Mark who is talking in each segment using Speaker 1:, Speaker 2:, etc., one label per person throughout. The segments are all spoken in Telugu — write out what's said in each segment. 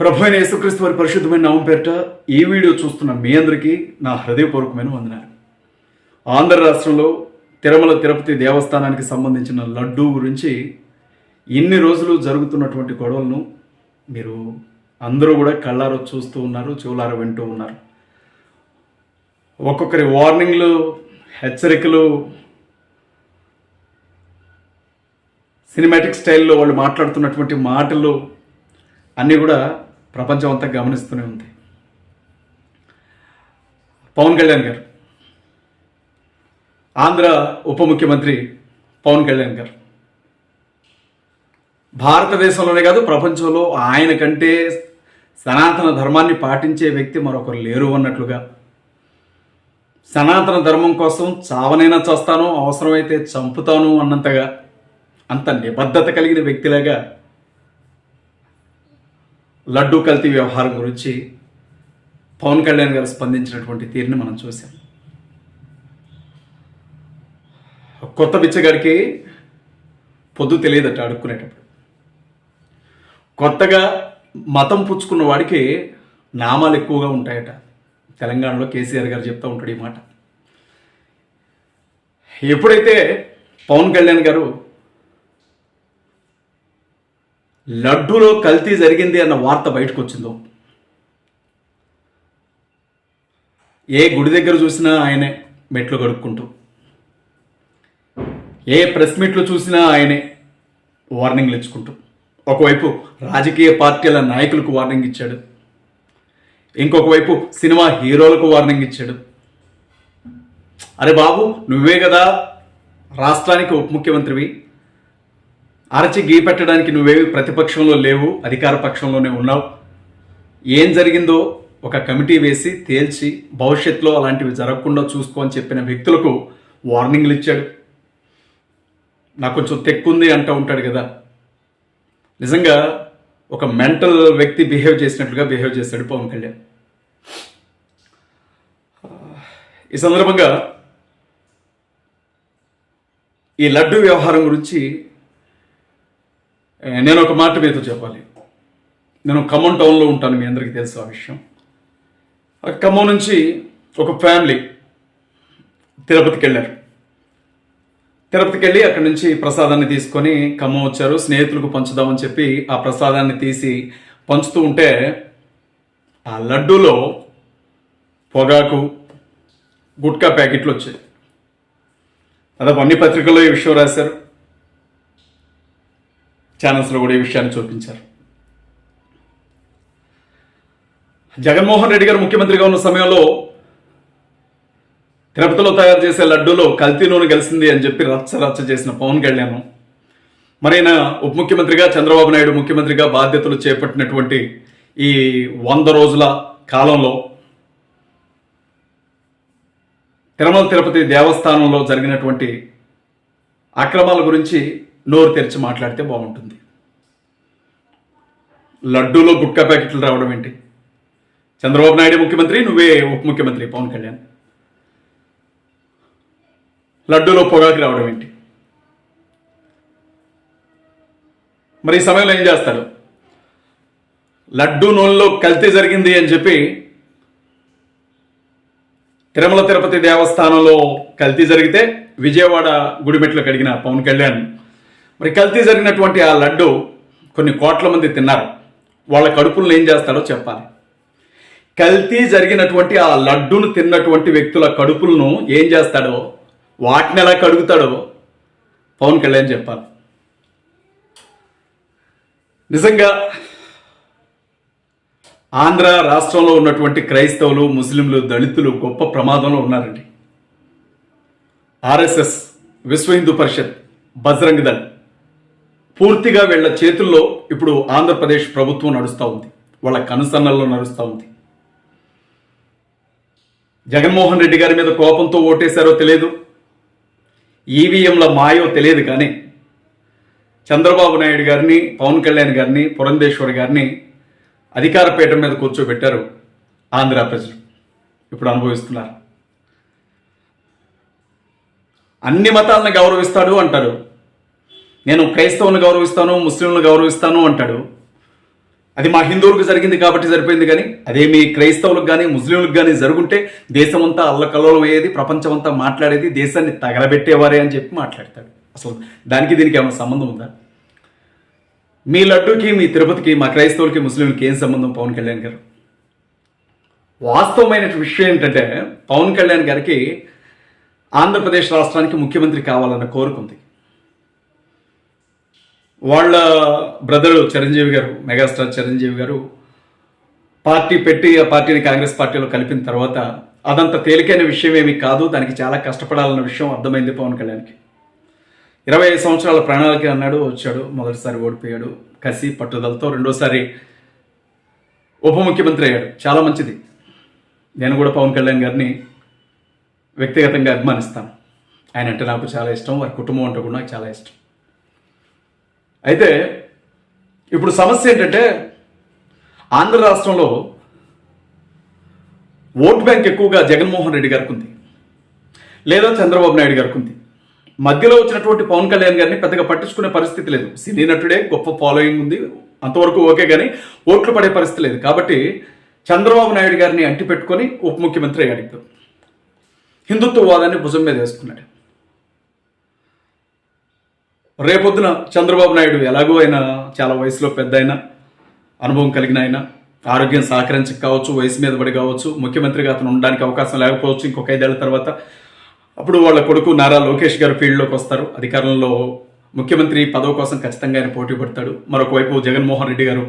Speaker 1: ప్రభు అయిన యేసుక్రీస్తు వారి పరిశుద్ధమైన నామం పేరిట ఈ వీడియో చూస్తున్న మీ అందరికీ నా హృదయపూర్వకమైన వందనాలు. ఆంధ్ర రాష్ట్రంలో తిరుమల తిరుపతి దేవస్థానానికి సంబంధించిన లడ్డూ గురించి ఇన్ని రోజులు జరుగుతున్నటువంటి గొడవలను మీరు అందరూ కూడా కళ్ళారో చూస్తూ ఉన్నారు చెవులారో వింటూ ఉన్నారు. ఒక్కొక్కరి వార్నింగ్లు హెచ్చరికలు సినిమాటిక్ స్టైల్లో వాళ్ళు మాట్లాడుతున్నటువంటి మాటలు అన్నీ కూడా ప్రపంచం అంతా గమనిస్తూనే ఉంది. పవన్ కళ్యాణ్ గారు. ఆంధ్ర ఉప ముఖ్యమంత్రి పవన్ కళ్యాణ్ గారు. భారతదేశంలోనే కాదు ప్రపంచంలో ఆయన కంటే సనాతన ధర్మాన్ని పాటించే వ్యక్తి మరొకరు లేరు అన్నట్లుగా. సనాతన ధర్మం కోసం చావనైనా చేస్తాను అవసరమైతే చంపుతాను అన్నంతగా అంత నిబద్ధత కలిగిన వ్యక్తిలాగా లడ్డూ కల్తీ వ్యవహారం గురించి పవన్ కళ్యాణ్ గారు స్పందించినటువంటి తీరుని మనం చూసాం కొత్త బిచ్చగాడికి పొద్దు తెలియదట అడుక్కునేటప్పుడు. కొత్తగా మతం పుచ్చుకున్న వాడికి నామాలు ఎక్కువగా ఉంటాయట. తెలంగాణలో కేసీఆర్ గారు చెప్తూ ఉంటాడు ఈ మాట. ఎప్పుడైతే పవన్ కళ్యాణ్ గారు లడ్డూలో కల్తీ జరిగింది అన్న వార్త బయటకు వచ్చిందో ఏ గుడి దగ్గర చూసినా ఆయనే మెట్లు కడుక్కుంటూ. ఏ ప్రెస్ మీట్లు చూసినా ఆయనే వార్నింగ్లు ఇచ్చుకుంటూ. ఒకవైపు రాజకీయ పార్టీల నాయకులకు వార్నింగ్ ఇచ్చాడు. ఇంకొక వైపు సినిమా హీరోలకు వార్నింగ్ ఇచ్చాడు. అరే బాబు నువ్వే కదా రాష్ట్రానికి ఉప ముఖ్యమంత్రివి. అరచి గీ పెట్టడానికి నువ్వేవి ప్రతిపక్షంలో లేవు అధికార పక్షంలోనే ఉన్నావు. ఏం జరిగిందో ఒక కమిటీ వేసి తేల్చి భవిష్యత్తులో అలాంటివి జరగకుండా చూసుకో అని చెప్పిన వ్యక్తులకు వార్నింగ్లు ఇచ్చాడు. నాకు కొంచెం తెక్కుంది అంటూ ఉంటాడు కదా. నిజంగా ఒక మెంటల్ వ్యక్తి బిహేవ్ చేసినట్లుగా బిహేవ్ చేశాడు పవన్ కళ్యాణ్. ఈ సందర్భంగా ఈ లడ్డు వ్యవహారం గురించి నేను ఒక మాట మీతో చెప్పాలి. నేను ఖమ్మం టౌన్లో ఉంటాను మీ అందరికీ తెలుసు ఆ విషయం. ఖమ్మం నుంచి ఒక ఫ్యామిలీ తిరుపతికి వెళ్ళారు తిరుపతికి వెళ్ళి అక్కడి నుంచి ప్రసాదాన్ని తీసుకొని ఖమ్మం వచ్చారు. స్నేహితులకు పంచుదామని చెప్పి ఆ ప్రసాదాన్ని తీసి పంచుతూ ఉంటే ఆ లడ్డూలో పొగాకు గుట్కా ప్యాకెట్లు వచ్చాయి. అదే అన్ని పత్రికల్లో ఈ విషయం రాశారు. ఛానల్స్లో కూడా ఈ విషయాన్ని చూపించారు. జగన్మోహన్ రెడ్డి గారు ముఖ్యమంత్రిగా ఉన్న సమయంలో తిరుపతిలో తయారు చేసే లడ్డూలో కల్తీ నూనె కలిసింది అని చెప్పి రచ్చ రచ్చ చేసిన పవన్ కళ్యాణ్. మరైన ఉప ముఖ్యమంత్రిగా చంద్రబాబు నాయుడు ముఖ్యమంత్రిగా బాధ్యతలు చేపట్టినటువంటి ఈ వంద రోజుల కాలంలో తిరుమల తిరుపతి దేవస్థానంలో జరిగినటువంటి అక్రమాల గురించి నోరు తెరిచి మాట్లాడితే బాగుంటుంది. లడ్డూలో గుట్కా ప్యాకెట్లు రావడం ఏంటి? చంద్రబాబు నాయుడు ముఖ్యమంత్రి నువ్వే ఉప ముఖ్యమంత్రి పవన్ కళ్యాణ్. లడ్డూలో పొగాకు రావడం ఏంటి? మరి ఈ సమయంలో ఏం చేస్తాడు? లడ్డూ నూనెలో కల్తీ జరిగింది అని చెప్పి తిరుమల తిరుపతి దేవస్థానంలో కల్తీ జరిగితే విజయవాడ గుడిమెట్లు కడిగిన పవన్ కళ్యాణ్ మరి కల్తీ జరిగినటువంటి ఆ లడ్డు కొన్ని కోట్ల మంది తిన్నారు. వాళ్ళ కడుపులను ఏం చేస్తాడో చెప్పాలి. కల్తీ జరిగినటువంటి ఆ లడ్డును తిన్నటువంటి వ్యక్తుల కడుపులను ఏం చేస్తాడో వాటిని ఎలా కడుగుతాడో పవన్ కళ్యాణ్ చెప్పాలి. నిజంగా ఆంధ్ర రాష్ట్రంలో ఉన్నటువంటి క్రైస్తవులు ముస్లింలు దళితులు గొప్ప ప్రమాదంలో ఉన్నారండి. ఆర్ఎస్ఎస్ విశ్వ హిందూ పరిషత్ బజరంగ్ దళ్. పూర్తిగా వీళ్ళ చేతుల్లో ఇప్పుడు ఆంధ్రప్రదేశ్ ప్రభుత్వం నడుస్తూ ఉంది. వాళ్ళ కనుసన్నల్లో నడుస్తూ ఉంది. జగన్మోహన్ రెడ్డి గారి మీద కోపంతో ఓటేశారో తెలియదు ఈవీఎంల మాయో తెలియదు కానీ చంద్రబాబు నాయుడు గారిని పవన్ కళ్యాణ్ గారిని పురంధేశ్వర్ గారిని అధికార పీఠం మీద కూర్చోబెట్టారు ఆంధ్ర ప్రజలు. ఇప్పుడు అనుభవిస్తున్నారు. అన్ని మతాలను గౌరవిస్తాడు అంటాడు నేను క్రైస్తవుని గౌరవిస్తాను ముస్లింలను గౌరవిస్తాను అంటాడు. అది మా హిందువులకు జరిగింది కాబట్టి సరిపోయింది కానీ అదే మీ క్రైస్తవులకు కానీ ముస్లింలకు కానీ జరుగుంటే దేశమంతా అల్లకల్లోలం అయ్యేది ప్రపంచమంతా మాట్లాడేది దేశాన్ని తగలబెట్టేవారే అని చెప్పి మాట్లాడతాడు. అసలు దానికి దీనికి ఏమైనా సంబంధం ఉందా? మీ లడ్డూకి మీ తిరుపతికి మా క్రైస్తవులకి ముస్లింలకి ఏం సంబంధం పవన్ కళ్యాణ్ గారు? వాస్తవమైన విషయం ఏంటంటే పవన్ కళ్యాణ్ గారికి ఆంధ్రప్రదేశ్ రాష్ట్రానికి ముఖ్యమంత్రి కావాలన్న కోరుకుంది వాళ్ళ బ్రదరు చిరంజీవి గారు మెగాస్టార్ చిరంజీవి గారు పార్టీ పెట్టి ఆ పార్టీని కాంగ్రెస్ పార్టీలో కలిపిన తర్వాత అదంత తేలికైన విషయం ఏమీ కాదు దానికి చాలా కష్టపడాలన్న విషయం అర్థమైంది పవన్ కళ్యాణ్కి. ఇరవై ఐదు సంవత్సరాల ప్రణాళిక అన్నాడు వచ్చాడు మొదటిసారి ఓడిపోయాడు కసి పట్టుదలతో రెండోసారి ఉప ముఖ్యమంత్రి అయ్యాడు. చాలా మంచిది. నేను కూడా పవన్ కళ్యాణ్ గారిని వ్యక్తిగతంగా అభిమానిస్తాను. ఆయన అంటే నాకు చాలా ఇష్టం వారి కుటుంబం అంటే కూడా నాకు చాలా ఇష్టం. అయితే ఇప్పుడు సమస్య ఏంటంటే ఆంధ్ర రాష్ట్రంలో ఓట్ బ్యాంక్ ఎక్కువగా జగన్మోహన్ రెడ్డి గారికి ఉంది లేదా చంద్రబాబు నాయుడు గారికి ఉంది మధ్యలో వచ్చినటువంటి పవన్ కళ్యాణ్ గారిని పెద్దగా పట్టించుకునే పరిస్థితి లేదు. సినీ నటుడే గొప్ప ఫాలోయింగ్ ఉంది. అంతవరకు ఓకే కానీ ఓట్లు పడే పరిస్థితి లేదు. కాబట్టి చంద్రబాబు నాయుడు గారిని అంటిపెట్టుకొని ఉప ముఖ్యమంత్రి అయ్యాడు హిందుత్వవాదాన్ని భుజం మీద వేసుకున్నాడు. రేపొద్దున చంద్రబాబు నాయుడు ఎలాగో అయినా చాలా వయసులో పెద్ద అయినా అనుభవం కలిగిన ఆయన ఆరోగ్యం సహకరించక కావచ్చు వయసు మీద పడి కావచ్చు ముఖ్యమంత్రిగా అతను ఉండడానికి అవకాశం లేకపోవచ్చు ఇంకొక ఐదేళ్ళ తర్వాత అప్పుడు వాళ్ళ కొడుకు నారా లోకేష్ గారు ఫీల్డ్లోకి వస్తారు. అధికారంలో ముఖ్యమంత్రి పదవి కోసం ఖచ్చితంగా ఆయన పోటీ పడతాడు. మరొక వైపు జగన్మోహన్ రెడ్డి గారు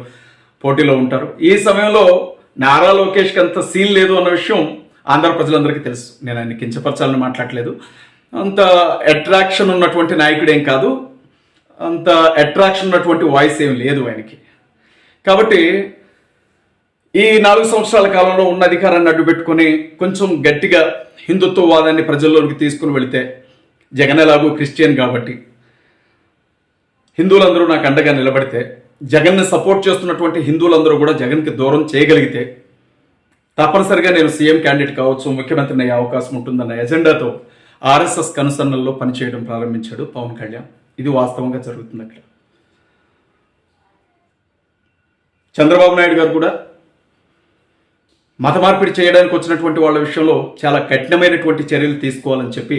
Speaker 1: పోటీలో ఉంటారు. ఈ సమయంలో నారా లోకేష్కి అంత సీన్ లేదు అన్న విషయం ఆంధ్ర ప్రజలందరికీ తెలుసు. నేను ఆయన కించపరచాలని మాట్లాడలేదు. అంత అట్రాక్షన్ ఉన్నటువంటి నాయకుడేం కాదు. అంత అట్రాక్షన్ ఉన్నటువంటి వాయిస్ ఏం లేదు ఆయనకి. కాబట్టి ఈ నాలుగు సంవత్సరాల కాలంలో ఉన్న అధికారాన్ని అడ్డుపెట్టుకొని కొంచెం గట్టిగా హిందుత్వవాదాన్ని ప్రజల్లోకి తీసుకుని వెళితే జగన్ ఎలాగో క్రిస్టియన్ కాబట్టి హిందువులందరూ నాకు అండగా నిలబడితే జగన్ని సపోర్ట్ చేస్తున్నటువంటి హిందువులందరూ కూడా జగన్కి దూరం చేయగలిగితే తప్పనిసరిగా నేను సీఎం క్యాండిడేట్ కావచ్చు ముఖ్యమంత్రిని అయ్యే అవకాశం ఉంటుందన్న ఎజెండాతో ఆర్ఎస్ఎస్ కనుసన్నల్లో పనిచేయడం ప్రారంభించాడు పవన్ కళ్యాణ్. ఇది వాస్తవంగా జరుగుతుంది అక్కడ చంద్రబాబు నాయుడు గారు కూడా మత మార్పిడి చేయడానికి వచ్చినటువంటి వాళ్ళ విషయంలో చాలా కఠినమైనటువంటి చర్యలు తీసుకోవాలని చెప్పి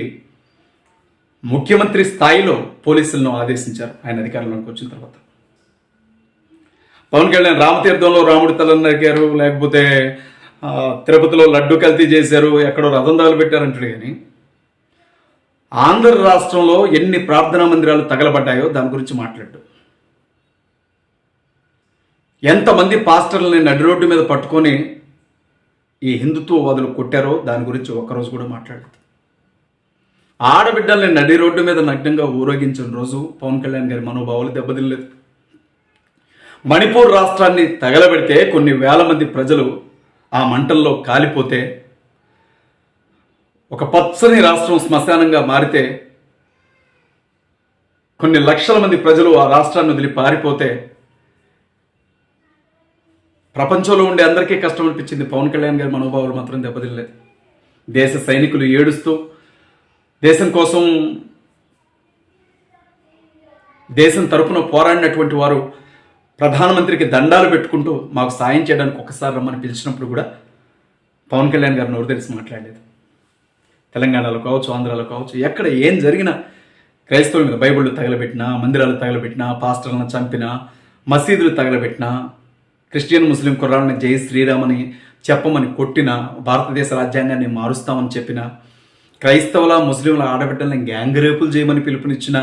Speaker 1: ముఖ్యమంత్రి స్థాయిలో పోలీసులను ఆదేశించారు. ఆయన అధికారంలోకి వచ్చిన తర్వాత. పవన్ కళ్యాణ్ రామతీర్థంలో రాముడి తలని నరికారు లేకపోతే తిరుపతిలో లడ్డు కల్తీ చేశారు ఎక్కడో రథం దాలు పెట్టారంటాడు కానీ ఆంధ్ర రాష్ట్రంలో ఎన్ని ప్రార్థనా మందిరాలు తగలబడ్డాయో దాని గురించి మాట్లాడు. ఎంతమంది పాస్టర్లని నడి రోడ్డు మీద పట్టుకొని ఈ హిందుత్వవాదులు కొట్టారో దాని గురించి ఒక్కరోజు కూడా మాట్లాడదు ఆడబిడ్డల్ని నడి రోడ్డు మీద నగ్నంగా ఊరేగించిన రోజు పవన్ కళ్యాణ్ గారి మనోభావాలు దెబ్బతినలేదు. మణిపూర్ రాష్ట్రాన్ని తగలబెడితే కొన్ని వేల మంది ప్రజలు ఆ మంటల్లో కాలిపోతే ఒక పచ్చని రాష్ట్రం శ్మశానంగా మారితే కొన్ని లక్షల మంది ప్రజలు ఆ రాష్ట్రాన్ని వదిలి పారిపోతే ప్రపంచంలో ఉండే అందరికీ కష్టం అనిపించింది. పవన్ కళ్యాణ్ గారి మనోభావాలు మాత్రం దెబ్బతినలేదు. దేశ సైనికులు ఏడుస్తూ దేశం కోసం దేశం తరపున పోరాడినటువంటి వారు ప్రధానమంత్రికి దండాలు పెట్టుకుంటూ మాకు సాయం చేయడానికి ఒకసారి రమ్మని పిలిచినప్పుడు కూడా పవన్ కళ్యాణ్ గారు నోరు తెలిసి మాట్లాడలేదు. తెలంగాణలో కావచ్చు ఆంధ్రాలో కావచ్చు ఎక్కడ ఏం జరిగినా క్రైస్తవుల మీద బైబిళ్ళు తగలబెట్టినా మందిరాలు తగలబెట్టినా పాస్టర్లను చంపినా మసీదులు తగలబెట్టినా క్రిస్టియన్ ముస్లిం కుర్రాళ్ళని జై శ్రీరామని చెప్పమని కొట్టిన భారతదేశ రాజ్యాంగాన్ని మారుస్తామని చెప్పిన క్రైస్తవుల ముస్లింల ఆడబిడ్డల్ని గ్యాంగ్ రేపులు చేయమని పిలుపునిచ్చిన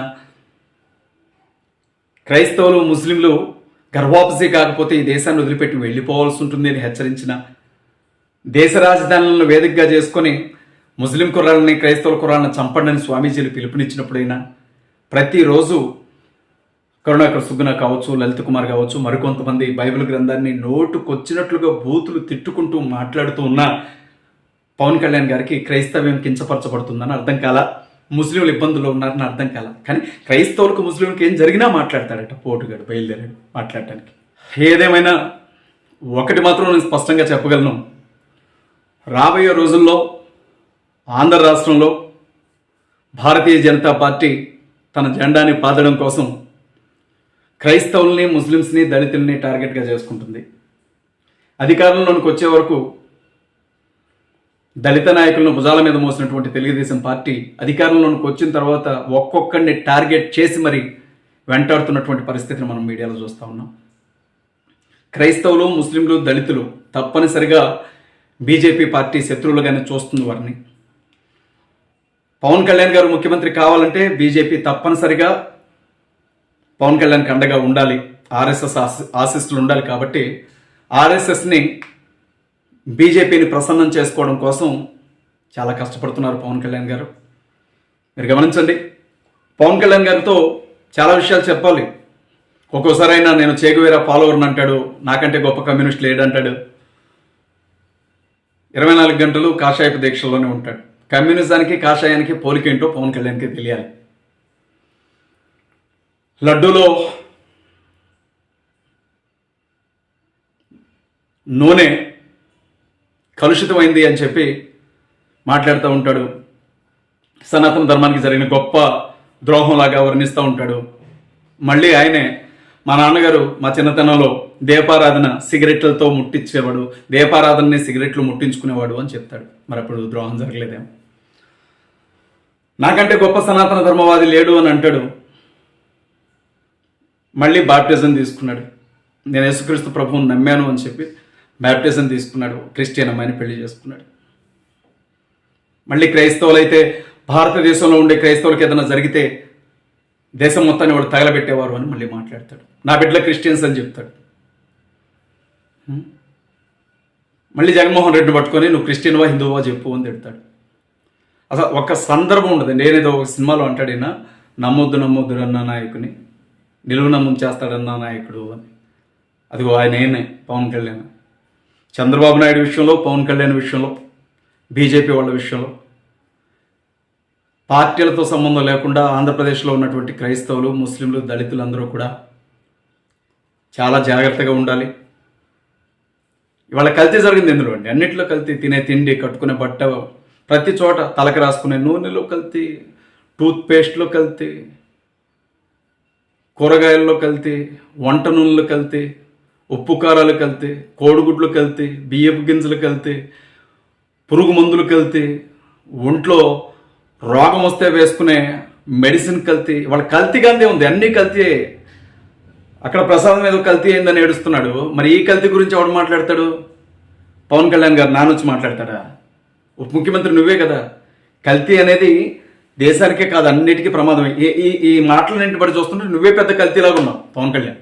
Speaker 1: క్రైస్తవులు ముస్లింలు గర్భాపసి కాకపోతే ఈ దేశాన్ని వదిలిపెట్టి వెళ్ళిపోవాల్సి ఉంటుంది అని హెచ్చరించిన దేశ రాజధానులను వేదికగా చేసుకొని ముస్లిం కుర్రాళ్ళని క్రైస్తవుల కుర్రాలను చంపండి స్వామీజీలు పిలుపునిచ్చినప్పుడైనా ప్రతిరోజు కరుణాకర్ సుగ్గున కావచ్చు లలిత్ కుమార్ కావచ్చు మరికొంతమంది బైబిల్ గ్రంథాన్ని నోటుకొచ్చినట్లుగా బూతులు తిట్టుకుంటూ మాట్లాడుతూ ఉన్న పవన్ కళ్యాణ్ గారికి క్రైస్తవ్యం కించపరచబడుతుందని అర్థం కాల. ముస్లింలు ఇబ్బందులు ఉన్నారని అర్థం కాల. కానీ క్రైస్తవులకు ముస్లింలకు ఏం జరిగినా మాట్లాడతాడట పోటుగాడు బయలుదేరాడు మాట్లాడటానికి. ఏదేమైనా ఒకటి మాత్రం నేను స్పష్టంగా చెప్పగలను. రాబోయే రోజుల్లో ఆంధ్ర రాష్ట్రంలో భారతీయ జనతా పార్టీ తన జెండాని పాదడం కోసం క్రైస్తవుల్ని ముస్లిమ్స్ని దళితుల్ని టార్గెట్గా చేసుకుంటుంది. అధికారంలోనికి వచ్చే వరకు దళిత నాయకులను భుజాల మీద మోసినటువంటి తెలుగుదేశం పార్టీ అధికారంలోనికి వచ్చిన తర్వాత ఒక్కొక్కడిని టార్గెట్ చేసి మరి వెంటాడుతున్నటువంటి పరిస్థితిని మనం మీడియాలో చూస్తూ ఉన్నాం. క్రైస్తవులు ముస్లింలు దళితులు తప్పనిసరిగా బీజేపీ పార్టీ శత్రువులుగానే చూస్తుంది వారిని. పవన్ కళ్యాణ్ గారు ముఖ్యమంత్రి కావాలంటే బీజేపీ తప్పనిసరిగా పవన్ కళ్యాణ్కి అండగా ఉండాలి. ఆర్ఎస్ఎస్ ఆశ- ఉండాలి కాబట్టి ఆర్ఎస్ఎస్ని బీజేపీని ప్రసన్నం చేసుకోవడం కోసం చాలా కష్టపడుతున్నారు పవన్ కళ్యాణ్ గారు. మీరు గమనించండి పవన్ కళ్యాణ్ గారితో చాలా విషయాలు చెప్పాలి. ఒక్కోసారి అయినా నేను చేగువేరా ఫాలోవర్ని అంటాడు నాకంటే గొప్ప కమ్యూనిస్ట్ లేడంటాడు ఇరవై నాలుగు గంటలు కాషాయపు దీక్షల్లోనే ఉంటాడు. కమ్యూనిజానికి కాషాయానికి పోలికేంటో పవన్ కళ్యాణ్కి తెలియాలి. లడ్డూలో నూనె కలుషితమైంది అని చెప్పి మాట్లాడుతూ ఉంటాడు. సనాతన ధర్మానికి జరిగిన గొప్ప ద్రోహంలాగా వర్ణిస్తూ ఉంటాడు. మళ్ళీ ఆయనే మా నాన్నగారు మా చిన్నతనంలో దీపారాధన సిగరెట్లతో ముట్టించేవాడు దీపారాధనని సిగరెట్లు ముట్టించుకునేవాడు అని చెప్తాడు. మరి అప్పుడు ద్రోహం జరగలేదేమో. నాకంటే గొప్ప సనాతన ధర్మవాది లేడు అని అంటాడు. మళ్ళీ బాప్టిజం తీసుకున్నాడు. నేను యేసుక్రీస్తు ప్రభువుని నమ్మాను అని చెప్పి బ్యాప్టిజం తీసుకున్నాడు. క్రిస్టియన్ అమ్మాయిని పెళ్ళి చేసుకున్నాడు. మళ్ళీ క్రైస్తవులు అయితే భారతదేశంలో ఉండే క్రైస్తవులకి ఏదైనా జరిగితే దేశం మొత్తాన్ని వాడు తగలబెట్టేవారు అని మళ్ళీ మాట్లాడతాడు. నా బిడ్డల క్రిస్టియన్స్ అని చెప్తాడు. మళ్ళీ జగన్మోహన్ రెడ్డి పట్టుకొని నువ్వు క్రిస్టియన్వా హిందువా? చెప్పు అని తిడతాడు. అసలు ఒక సందర్భం ఉండదు. నేనేదో ఒక సినిమాలో అంటాడినా నమ్మొద్దు నమ్మొద్దు అన్న నాయకుని. నిలువు నమ్మం చేస్తాడన్న నాయకుడు అని. అదిగో ఆయన ఏనే పవన్ కళ్యాణ్. చంద్రబాబు నాయుడు విషయంలో పవన్ కళ్యాణ్ విషయంలో బీజేపీ వాళ్ళ విషయంలో. పార్టీలతో సంబంధం లేకుండా ఆంధ్రప్రదేశ్లో ఉన్నటువంటి క్రైస్తవులు ముస్లింలు దళితులు అందరూ కూడా చాలా జాగ్రత్తగా ఉండాలి. ఇవాళ కల్తీ జరిగింది ఎందులో అండి? అన్నింటిలో కల్తీ. తినే తిండి కట్టుకునే బట్ట ప్రతి చోట తలకి రాసుకునే నూనెలో కల్తీ టూత్పేస్ట్లో కల్తీ కూరగాయల్లో కల్తీ వంట నూనెలు కల్తీ ఉప్పు కారాలు కల్తీ కోడిగుడ్లు కల్తీ బియ్యపు గింజలు కల్తీ పురుగు మందులు కల్తీ ఒంట్లో రోగం వస్తే వేసుకునే మెడిసిన్ కల్తీ వాళ్ళ కల్తీ గందే ఉంది అన్నీ కల్తీ అక్కడ ప్రసాదం ఏదో కల్తీ అయిందని ఏడుస్తున్నాడు. మరి ఈ కల్తీ గురించి ఎవడు మాట్లాడతాడు? పవన్ కళ్యాణ్ గారు నానొచ్చి మాట్లాడతాడా? ఉప ముఖ్యమంత్రి నువ్వే కదా. కల్తీ అనేది దేశానికే కాదు అన్నిటికీ ప్రమాదమే. ఈ ఈ ఈ మాటలన్నింటి బట్టి చూస్తుంటే నువ్వే పెద్ద కల్తీలాగా ఉన్నావు పవన్ కళ్యాణ్.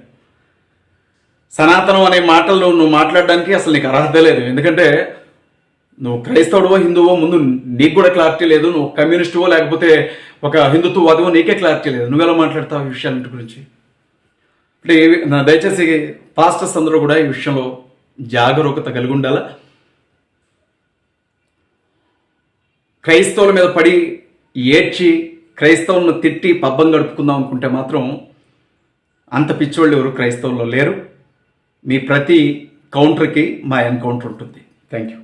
Speaker 1: సనాతనం అనే మాటలు నువ్వు మాట్లాడడానికి అసలు నీకు అర్హత లేదు. ఎందుకంటే నువ్వు క్రైస్తవుడువో హిందువో ముందు నీకు కూడా క్లారిటీ లేదు నువ్వు కమ్యూనిస్టువో లేకపోతే ఒక హిందుత్వవాదివో నీకే క్లారిటీ లేదు. నువ్వెలా మాట్లాడతావు ఈ విషయాలన్నిటి గురించి? అంటే నా దయచేసి పాస్టర్స్ అందరూ కూడా ఈ విషయంలో జాగరూకత కలిగి ఉండాలా? క్రైస్తవుల మీద పడి ఏడ్చి క్రైస్తవులను తిట్టి పబ్బం గడుపుకుందాం అనుకుంటే మాత్రం అంత పిచ్చోళ్ళు ఎవరు క్రైస్తవుల్లో లేరు. మీ ప్రతి కౌంటర్కి మా ఎన్కౌంటర్ ఉంటుంది. Thank you